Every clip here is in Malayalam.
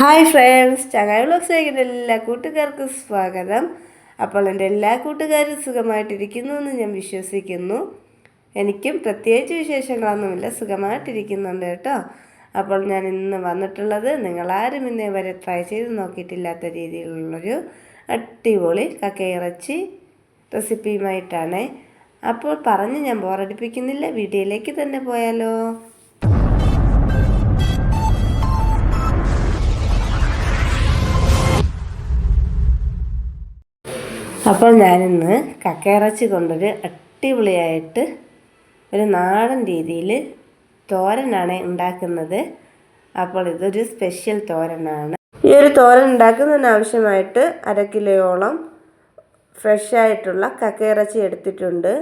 ഹായ് ഫ്രണ്ട്സ് ചങ്ങായി വ്ലോഗ്സിലേക്ക് എല്ലാ കൂട്ടുകാർക്കും സ്വാഗതം. അപ്പോൾ എന്റെ എല്ലാ കൂട്ടുകാരും സുഖമായിട്ടിരിക്കുന്നു എന്ന് ഞാൻ വിശ്വസിക്കുന്നു. എനിക്കും പ്രത്യേകിച്ച് വിശേഷങ്ങളൊന്നുമില്ല സുഖമായിട്ടിരിക്കുന്നുണ്ട് കേട്ടോ. അപ്പോൾ ഞാൻ ഇന്ന് വന്നിട്ടുള്ളത് നിങ്ങളാരും ഇന്നേ വരെ ട്രൈ ചെയ്ത് നോക്കിയിട്ടില്ലാത്ത രീതിയിലുള്ളൊരു അടിപൊളി കക്കയിറച്ചി റെസിപ്പിയുമായിട്ടാണ് അപ്പോൾ പറഞ്ഞ് ഞാൻ ബോറടിപ്പിക്കുന്നില്ല വീഡിയോയിലേക്ക് തന്നെ പോയാലോ? അപ്പോൾ ഞാനിന്ന് കക്കയിറച്ചി കൊണ്ടൊരു അടിപൊളിയായിട്ട് ഒരു നാടൻ രീതിയിൽ തോരനാണ് ഉണ്ടാക്കുന്നത്. അപ്പോൾ ഇതൊരു സ്പെഷ്യൽ തോരനാണ്. ഈ ഒരു തോരൻ ഉണ്ടാക്കുന്നതിന് ആവശ്യമായിട്ട് അര കിലോയോളം ഫ്രഷ് ആയിട്ടുള്ള കക്കയിറച്ചി എടുത്തിട്ടുണ്ട്.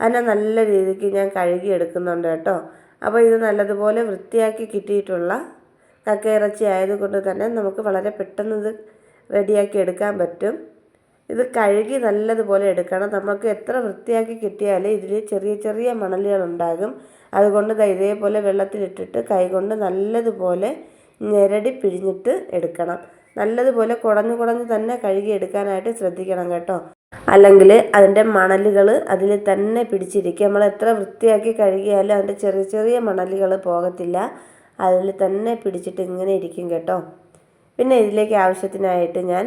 അതിനെ നല്ല രീതിക്ക് ഞാൻ കഴുകി എടുക്കുന്നുണ്ട് കേട്ടോ. അപ്പോൾ ഇത് നല്ലതുപോലെ വൃത്തിയാക്കി കിട്ടിയിട്ടുള്ള കക്കയിറച്ചി ആയതുകൊണ്ട് തന്നെ നമുക്ക് വളരെ പെട്ടെന്ന് ഇത് റെഡിയാക്കി എടുക്കാൻ പറ്റും. ഇത് കഴുകി നല്ലതുപോലെ എടുക്കണം. നമുക്ക് എത്ര വൃത്തിയാക്കി കിട്ടിയാലും ഇതിൽ ചെറിയ ചെറിയ മണലുകൾ ഉണ്ടാകും അതുകൊണ്ട് ഇതേപോലെ വെള്ളത്തിലിട്ടിട്ട് കൈകൊണ്ട് നല്ലതുപോലെ ഞെരടി പിഴിഞ്ഞിട്ട് എടുക്കണം. നല്ലതുപോലെ കുടഞ്ഞു കുടഞ്ഞ് തന്നെ കഴുകി എടുക്കാനായിട്ട് ശ്രദ്ധിക്കണം കേട്ടോ. അല്ലെങ്കിൽ അതിന്റെ മണലുകൾ അതിൽ തന്നെ പിടിച്ചിരിക്കും. നമ്മൾ എത്ര വൃത്തിയാക്കി കഴുകിയാലും അതിന്റെ ചെറിയ ചെറിയ മണലുകൾ പോകത്തില്ല. അതിൽ തന്നെ പിടിച്ചിട്ട് ഇങ്ങനെ ഇരിക്കും കേട്ടോ. പിന്നെ ഇതിലേക്ക് ആവശ്യത്തിനായിട്ട് ഞാൻ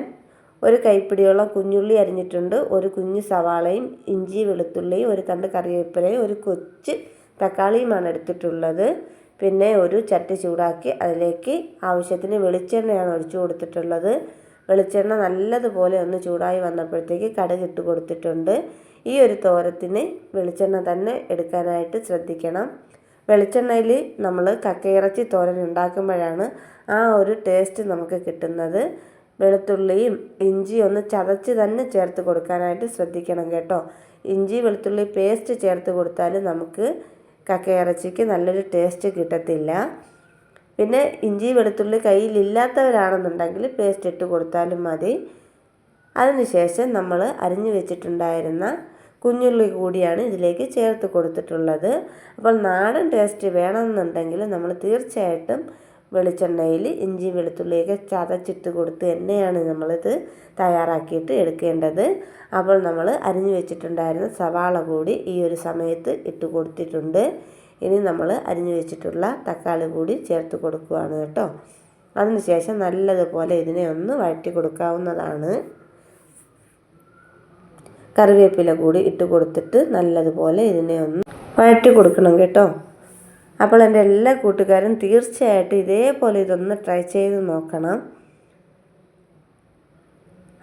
ഒരു കൈപ്പിടിയോളം കുഞ്ഞുള്ളി അരിഞ്ഞിട്ടുണ്ട്. ഒരു കുഞ്ഞു സവാളയും ഇഞ്ചി വെളുത്തുള്ളിയും ഒരു തണ്ട് കറിവേപ്പിലയും ഒരു കൊച്ച് തക്കാളിയുമാണ് എടുത്തിട്ടുള്ളത്. പിന്നെ ഒരു ചട്ടി ചൂടാക്കി അതിലേക്ക് ആവശ്യത്തിന് വെളിച്ചെണ്ണയാണ് ഒഴിച്ചു കൊടുത്തിട്ടുള്ളത്. വെളിച്ചെണ്ണ നല്ലതുപോലെ ഒന്ന് ചൂടായി വന്നപ്പോഴത്തേക്ക് കടുക് കൊടുത്തിട്ടുണ്ട്. ഈ ഒരു തോരത്തിന് വെളിച്ചെണ്ണ തന്നെ എടുക്കാനായിട്ട് ശ്രദ്ധിക്കണം. വെളിച്ചെണ്ണയിൽ നമ്മൾ കക്കയിറച്ചി തോരൻ ഉണ്ടാക്കുമ്പോഴാണ് ആ ഒരു ടേസ്റ്റ് നമുക്ക് കിട്ടുന്നത്. വെളുത്തുള്ളിയും ഇഞ്ചി ഒന്ന് ചതച്ച് തന്നെ ചേർത്ത് കൊടുക്കാനായിട്ട് ശ്രദ്ധിക്കണം കേട്ടോ. ഇഞ്ചി വെളുത്തുള്ളി പേസ്റ്റ് ചേർത്ത് കൊടുത്താൽ നമുക്ക് കക്കയിറച്ചിക്ക് നല്ലൊരു ടേസ്റ്റ് കിട്ടത്തില്ല. പിന്നെ ഇഞ്ചി വെളുത്തുള്ളി കയ്യിലില്ലാത്തവരാണെന്നുണ്ടെങ്കിൽ പേസ്റ്റ് ഇട്ട് കൊടുത്താലും മതി. അതിനുശേഷം നമ്മൾ അരിഞ്ഞു വെച്ചിട്ടുണ്ടായിരുന്ന കുഞ്ഞുള്ളി കൂടിയാണ് ഇതിലേക്ക് ചേർത്ത് കൊടുത്തിട്ടുള്ളത്. അപ്പോൾ നാടൻ ടേസ്റ്റ് വേണമെന്നുണ്ടെങ്കിൽ നമ്മൾ തീർച്ചയായിട്ടും വെളിച്ചെണ്ണയിൽ ഇഞ്ചി വെളുത്തുള്ളിയൊക്കെ ചതച്ചിട്ട് കൊടുത്ത് തന്നെയാണ് നമ്മളിത് തയ്യാറാക്കിയിട്ട് എടുക്കേണ്ടത്. അപ്പോൾ നമ്മൾ അരിഞ്ഞു വെച്ചിട്ടുണ്ടായിരുന്ന സവാള കൂടി ഈ ഒരു സമയത്ത് ഇട്ട് കൊടുത്തിട്ടുണ്ട്. ഇനി നമ്മൾ അരിഞ്ഞു വെച്ചിട്ടുള്ള തക്കാളി കൂടി ചേർത്ത് കൊടുക്കുകയാണ് കേട്ടോ. അതിനുശേഷം നല്ലതുപോലെ ഇതിനെ ഒന്ന് വഴറ്റി കൊടുക്കാവുന്നതാണ്. കറിവേപ്പില കൂടി ഇട്ട് കൊടുത്തിട്ട് നല്ലതുപോലെ ഇതിനെ ഒന്ന് വഴറ്റി കൊടുക്കണം കേട്ടോ. അപ്പോൾ എന്റെ എല്ലാ കൂട്ടുകാരും തീർച്ചയായിട്ടും ഇതേപോലെ ഇതൊന്ന് ട്രൈ ചെയ്ത് നോക്കണം.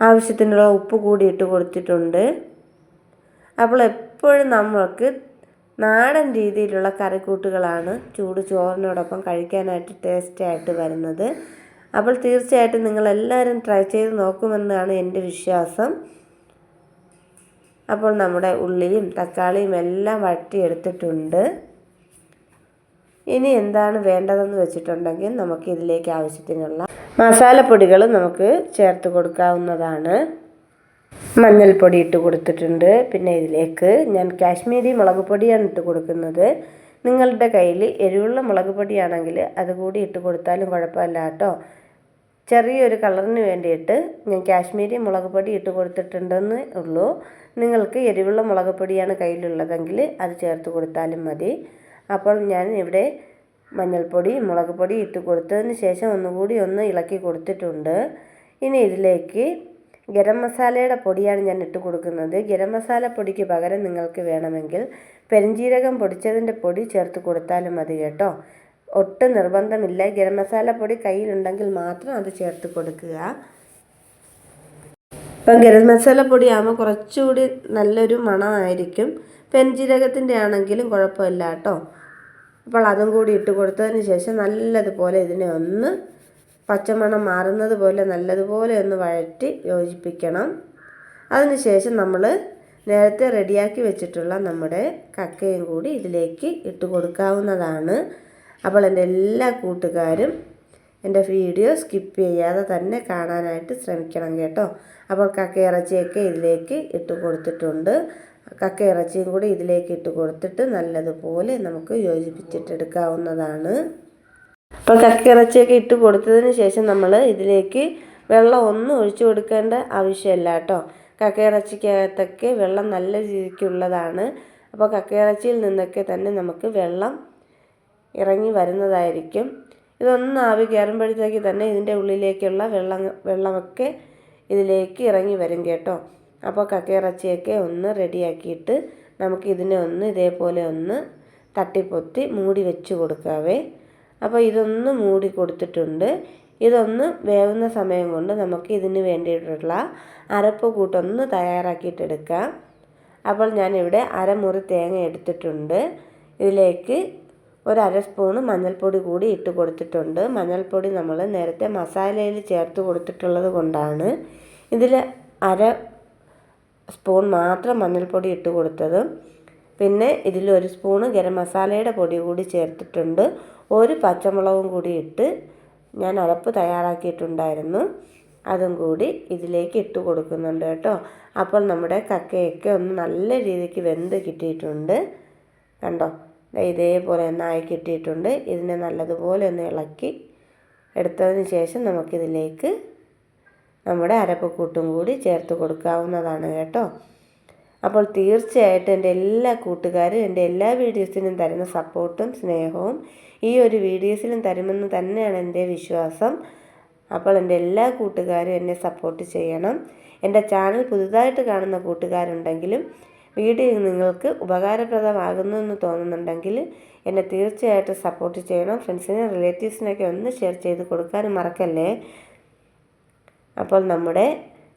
ആവശ്യത്തിനുള്ള ഉപ്പ് കൂടി ഇട്ട് കൊടുത്തിട്ടുണ്ട്. അപ്പോൾ എപ്പോഴും നമ്മൾക്ക് നാടൻ രീതിയിലുള്ള കറിക്കൂട്ടുകളാണ് ചൂട് ചോറിനോടൊപ്പം കഴിക്കാനായിട്ട് ടേസ്റ്റായിട്ട് വരുന്നത്. അപ്പോൾ തീർച്ചയായിട്ടും നിങ്ങളെല്ലാവരും ട്രൈ ചെയ്ത് നോക്കുമെന്നാണ് എന്റെ വിശ്വാസം. അപ്പോൾ നമ്മുടെ ഉള്ളിയും തക്കാളിയും എല്ലാം വഴറ്റിയെടുത്തിട്ടുണ്ട്. ഇനി എന്താണ് വേണ്ടതെന്ന് വെച്ചിട്ടുണ്ടെങ്കിൽ നമുക്ക് ഇതിലേക്ക് ആവശ്യത്തിനുള്ള മസാലപ്പൊടികൾ നമുക്ക് ചേർത്ത് കൊടുക്കാവുന്നതാണ്. മഞ്ഞൾപ്പൊടി ഇട്ട് കൊടുത്തിട്ടുണ്ട്. പിന്നെ ഇതിലേക്ക് ഞാൻ കാശ്മീരി മുളക് പൊടിയാണ് ഇട്ട് കൊടുക്കുന്നത്. നിങ്ങളുടെ കയ്യിൽ എരിവുള്ള മുളക് പൊടിയാണെങ്കിൽ അതുകൂടി ഇട്ട് കൊടുത്താലും കുഴപ്പമില്ല കേട്ടോ. ചെറിയൊരു കളറിന് വേണ്ടിയിട്ട് ഞാൻ കാശ്മീരി മുളക് പൊടി ഇട്ട് കൊടുത്തിട്ടുണ്ടെന്ന് ഉള്ളൂ. നിങ്ങൾക്ക് എരിവുള്ള മുളക് പൊടിയാണ് കയ്യിലുള്ളതെങ്കിൽ അത് ചേർത്ത് കൊടുത്താലും മതി. അപ്പോൾ ഞാൻ ഇവിടെ മഞ്ഞൾപ്പൊടി മുളക് പൊടി ഇട്ട് കൊടുത്തതിന് ശേഷം ഒന്നുകൂടി ഒന്ന് ഇളക്കി കൊടുത്തിട്ടുണ്ട്. ഇനി ഇതിലേക്ക് ഗരം മസാലയുടെ പൊടിയാണ് ഞാൻ ഇട്ട് കൊടുക്കുന്നത്. ഗരം മസാല പൊടിക്ക് പകരം നിങ്ങൾക്ക് വേണമെങ്കിൽ പെരിഞ്ജീരകം പൊടിച്ചതിന്റെ പൊടി ചേർത്ത് കൊടുത്താലും മതി കേട്ടോ. ഒട്ടും നിർബന്ധമില്ല. ഗരം മസാല പൊടി കയ്യിലുണ്ടെങ്കിൽ മാത്രം അത് ചേർത്ത് കൊടുക്കുക. ഇപ്പം ഗരം മസാല പൊടിയാകുമ്പോൾ കുറച്ചുകൂടി നല്ലൊരു മണമായിരിക്കും. പെരിഞ്ജീരകത്തിന്റെ ആണെങ്കിലും കുഴപ്പമില്ല കേട്ടോ. അപ്പോൾ അതും കൂടി ഇട്ട് കൊടുത്തതിന് ശേഷം നല്ലതുപോലെ ഇതിനെ ഒന്ന് പച്ചമണം മാറുന്നത് പോലെ നല്ലതുപോലെ ഒന്ന് വഴറ്റി യോജിപ്പിക്കണം. അതിനുശേഷം നമ്മൾ നേരത്തെ റെഡിയാക്കി വെച്ചിട്ടുള്ള നമ്മുടെ കക്കയും കൂടി ഇതിലേക്ക് ഇട്ട് കൊടുക്കാവുന്നതാണ്. അപ്പോൾ എന്റെ എല്ലാ കൂട്ടുകാരും എന്റെ വീഡിയോ സ്കിപ്പ് ചെയ്യാതെ തന്നെ കാണാനായിട്ട് ശ്രമിക്കണം കേട്ടോ. അപ്പോൾ കക്കയിറച്ചിയൊക്കെ ഇതിലേക്ക് ഇട്ട് കൊടുത്തിട്ടുണ്ട്. കക്ക ഇറച്ചിയും കൂടി ഇതിലേക്ക് ഇട്ട് കൊടുത്തിട്ട് നല്ലതുപോലെ നമുക്ക് യോജിപ്പിച്ചിട്ടെടുക്കാവുന്നതാണ്. അപ്പോൾ കക്ക ഇറച്ചിയൊക്കെ ഇട്ട് കൊടുത്തതിന് ശേഷം നമ്മൾ ഇതിലേക്ക് വെള്ളം ഒന്നും ഒഴിച്ചു കൊടുക്കേണ്ട ആവശ്യമില്ല കേട്ടോ. കക്ക ഇറച്ചിക്കകത്തൊക്കെ വെള്ളം നല്ല രീതിക്കുള്ളതാണ്. അപ്പോൾ കക്ക ഇറച്ചിയിൽ നിന്നൊക്കെ തന്നെ നമുക്ക് വെള്ളം ഇറങ്ങി വരുന്നതായിരിക്കും. ഇതൊന്ന് ആവി കയറുമ്പോഴത്തേക്ക് തന്നെ ഇതിന്റെ ഉള്ളിലേക്കുള്ള വെള്ളം വെള്ളമൊക്കെ ഇതിലേക്ക് ഇറങ്ങി വരും കേട്ടോ. അപ്പോൾ കക്കയിറച്ചിയൊക്കെ ഒന്ന് റെഡിയാക്കിയിട്ട് നമുക്കിതിനെ ഒന്ന് ഇതേപോലെ ഒന്ന് തട്ടിപ്പൊത്തി മൂടി വെച്ച് കൊടുക്കാവേ. അപ്പോൾ ഇതൊന്ന് മൂടി കൊടുത്തിട്ടുണ്ട്. ഇതൊന്ന് വേവുന്ന സമയം കൊണ്ട് നമുക്ക് ഇതിന് വേണ്ടിയിട്ടുള്ള അരപ്പ് കൂട്ടൊന്ന് തയ്യാറാക്കിയിട്ടെടുക്കാം അപ്പോൾ ഞാനിവിടെ അരമുറി തേങ്ങ എടുത്തിട്ടുണ്ട്. ഇതിലേക്ക് ഒരു അര സ്പൂണ് മഞ്ഞൾപ്പൊടി കൂടി ഇട്ട് കൊടുത്തിട്ടുണ്ട്. മഞ്ഞൾപ്പൊടി നമ്മൾ നേരത്തെ മസാലയിൽ ചേർത്ത് കൊടുത്തിട്ടുള്ളത് കൊണ്ടാണ്. ഇതിൽ അര സ്പൂൺ മാത്രം മഞ്ഞൾപ്പൊടി ഇട്ട് കൊടുത്തത്. പിന്നെ ഇതിൽ ഒരു സ്പൂണ് ഗരം മസാലയുടെ പൊടി കൂടി ചേർത്തിട്ടുണ്ട്. ഒരു പച്ചമുളകും കൂടി ഇട്ട് ഞാൻ അരപ്പ് തയ്യാറാക്കിയിട്ടുണ്ടായിരുന്നു. അതും കൂടി ഇതിലേക്ക് ഇട്ട് കൊടുക്കുന്നുണ്ട് കേട്ടോ. അപ്പോൾ നമ്മുടെ കക്കയൊക്കെ ഒന്ന് നല്ല രീതിക്ക് വെന്ത് കിട്ടിയിട്ടുണ്ട്. കണ്ടോ? ഇതേപോലെ ഒന്നായി കിട്ടിയിട്ടുണ്ട്. ഇതിനെ നല്ലതുപോലെ ഒന്ന് ഇളക്കി എടുത്തതിന് ശേഷം നമുക്കിതിലേക്ക് നമ്മുടെ അരപ്പക്കൂട്ടും കൂടി ചേർത്ത് കൊടുക്കാവുന്നതാണ് കേട്ടോ. അപ്പോൾ തീർച്ചയായിട്ടും എന്റെ എല്ലാ കൂട്ടുകാരും എന്റെ എല്ലാ വീഡിയോസിനും തരുന്ന സപ്പോർട്ടും സ്നേഹവും ഈ ഒരു വീഡിയോസിലും തരുമെന്ന് തന്നെയാണ് എന്റെ വിശ്വാസം. അപ്പോൾ എന്റെ എല്ലാ കൂട്ടുകാരും എന്നെ സപ്പോർട്ട് ചെയ്യണം. എന്റെ ചാനൽ പുതുതായിട്ട് കാണുന്ന കൂട്ടുകാരുണ്ടെങ്കിലും വീഡിയോ നിങ്ങൾക്ക് ഉപകാരപ്രദമാകുന്നു എന്ന് തോന്നുന്നുണ്ടെങ്കിൽ എന്നെ തീർച്ചയായിട്ടും സപ്പോർട്ട് ചെയ്യണം. ഫ്രണ്ട്സിനും റിലേറ്റീവ്സിനൊക്കെ ഒന്ന് ഷെയർ ചെയ്ത് കൊടുക്കാനും മറക്കല്ലേ? അപ്പോൾ നമ്മുടെ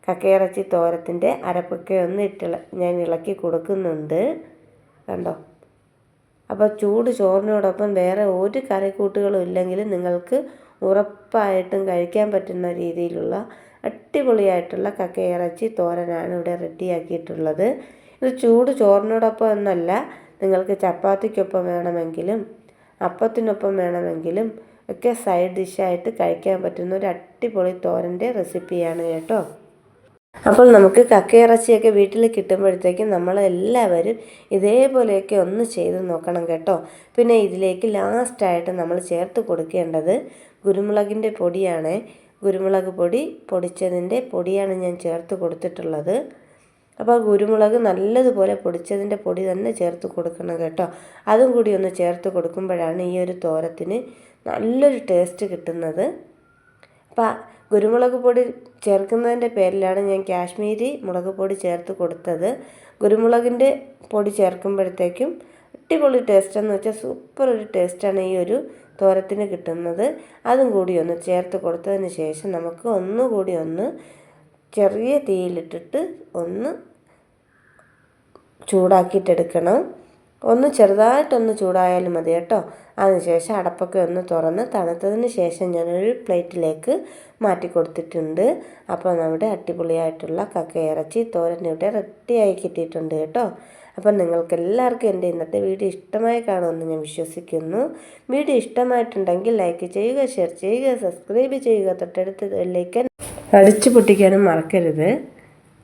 കക്കയിറച്ചി തോരത്തിന്റെ അരപ്പൊക്കെ ഒന്ന് ഇട്ട് ഞാൻ ഇളക്കി കൊടുക്കുന്നുണ്ട്. കണ്ടോ? അപ്പോൾ ചൂട് ചോറിനോടൊപ്പം വേറെ ഒരു കറിക്കൂട്ടുകളും ഇല്ലെങ്കിൽ നിങ്ങൾക്ക് ഉറപ്പായിട്ടും കഴിക്കാൻ പറ്റുന്ന രീതിയിലുള്ള അടിപൊളിയായിട്ടുള്ള കക്കയിറച്ചി തോരനാണ് ഇവിടെ റെഡിയാക്കിയിട്ടുള്ളത്. ഇത് ചൂട് ചോറിനോടൊപ്പം എന്നല്ല നിങ്ങൾക്ക് ചപ്പാത്തിക്കൊപ്പം വേണമെങ്കിലും അപ്പത്തിനൊപ്പം വേണമെങ്കിലും ഒക്കെ സൈഡ് ഡിഷായിട്ട് കഴിക്കാൻ പറ്റുന്ന ഒരു അടിപൊളി തോരന്റെ റെസിപ്പിയാണ് കേട്ടോ. അപ്പോൾ നമുക്ക് കക്കയിറച്ചിയൊക്കെ വീട്ടിൽ കിട്ടുമ്പോഴത്തേക്കും നമ്മൾ എല്ലാവരും ഇതേപോലെയൊക്കെ ഒന്ന് ചെയ്ത് നോക്കണം കേട്ടോ. പിന്നെ ഇതിലേക്ക് ലാസ്റ്റായിട്ട് നമ്മൾ ചേർത്ത് കൊടുക്കേണ്ടത് കുരുമുളകിന്റെ പൊടിയാണ്. കുരുമുളക് പൊടി പൊടിച്ചതിന്റെ പൊടിയാണ് ഞാൻ ചേർത്ത് കൊടുത്തിട്ടുള്ളത്. അപ്പോൾ കുരുമുളക് നല്ലതുപോലെ പൊടിച്ചതിന്റെ പൊടി തന്നെ ചേർത്ത് കൊടുക്കണം കേട്ടോ. അതും കൂടി ഒന്ന് ചേർത്ത് കൊടുക്കുമ്പോഴാണ് ഈ ഒരു തോരത്തിന് നല്ലൊരു ടേസ്റ്റ് കിട്ടുന്നത്. അപ്പോൾ കുരുമുളക് പൊടി ചേർക്കുന്നതിന്റെ പേരിലാണ് ഞാൻ കാശ്മീരി മുളക് പൊടി ചേർത്ത് കൊടുത്തത്. കുരുമുളകിന്റെ പൊടി ചേർക്കുമ്പോഴത്തേക്കും അടിപൊളി ടേസ്റ്റ് എന്ന് വെച്ചാൽ സൂപ്പർ ഒരു ടേസ്റ്റാണ് ഈ ഒരു തോരത്തിന് കിട്ടുന്നത്. അതും കൂടി ഒന്ന് ചേർത്ത് കൊടുത്തതിന് ശേഷം നമുക്ക് ഒന്നുകൂടി ഒന്ന് ചെറിയ തീയിലിട്ടിട്ട് ഒന്ന് ചൂടാക്കിയിട്ടെടുക്കണം. ഒന്ന് ചെറുതായിട്ടൊന്ന് ചൂടായാലും മതി കേട്ടോ. അതിനുശേഷം അടപ്പൊക്കെ ഒന്ന് തുറന്ന് തണുത്തതിന് ശേഷം ഞാനൊരു പ്ലേറ്റിലേക്ക് മാറ്റി കൊടുത്തിട്ടുണ്ട്. അപ്പോൾ നമ്മുടെ അടിപൊളിയായിട്ടുള്ള കക്ക ഇറച്ചി തോരൻ ഇവിടെ റെഡിയായി കിട്ടിയിട്ടുണ്ട് കേട്ടോ. അപ്പം നിങ്ങൾക്ക് എല്ലാവർക്കും എന്റെ ഇന്നത്തെ വീഡിയോ ഇഷ്ടമായി കാണുമെന്ന് ഞാൻ വിശ്വസിക്കുന്നു. വീഡിയോ ഇഷ്ടമായിട്ടുണ്ടെങ്കിൽ ലൈക്ക് ചെയ്യുക ഷെയർ ചെയ്യുക സബ്സ്ക്രൈബ് ചെയ്യുക. തൊട്ടടുത്ത് ലൈക്കൻ അടിച്ചു പൊട്ടിക്കാനും മറക്കരുത്.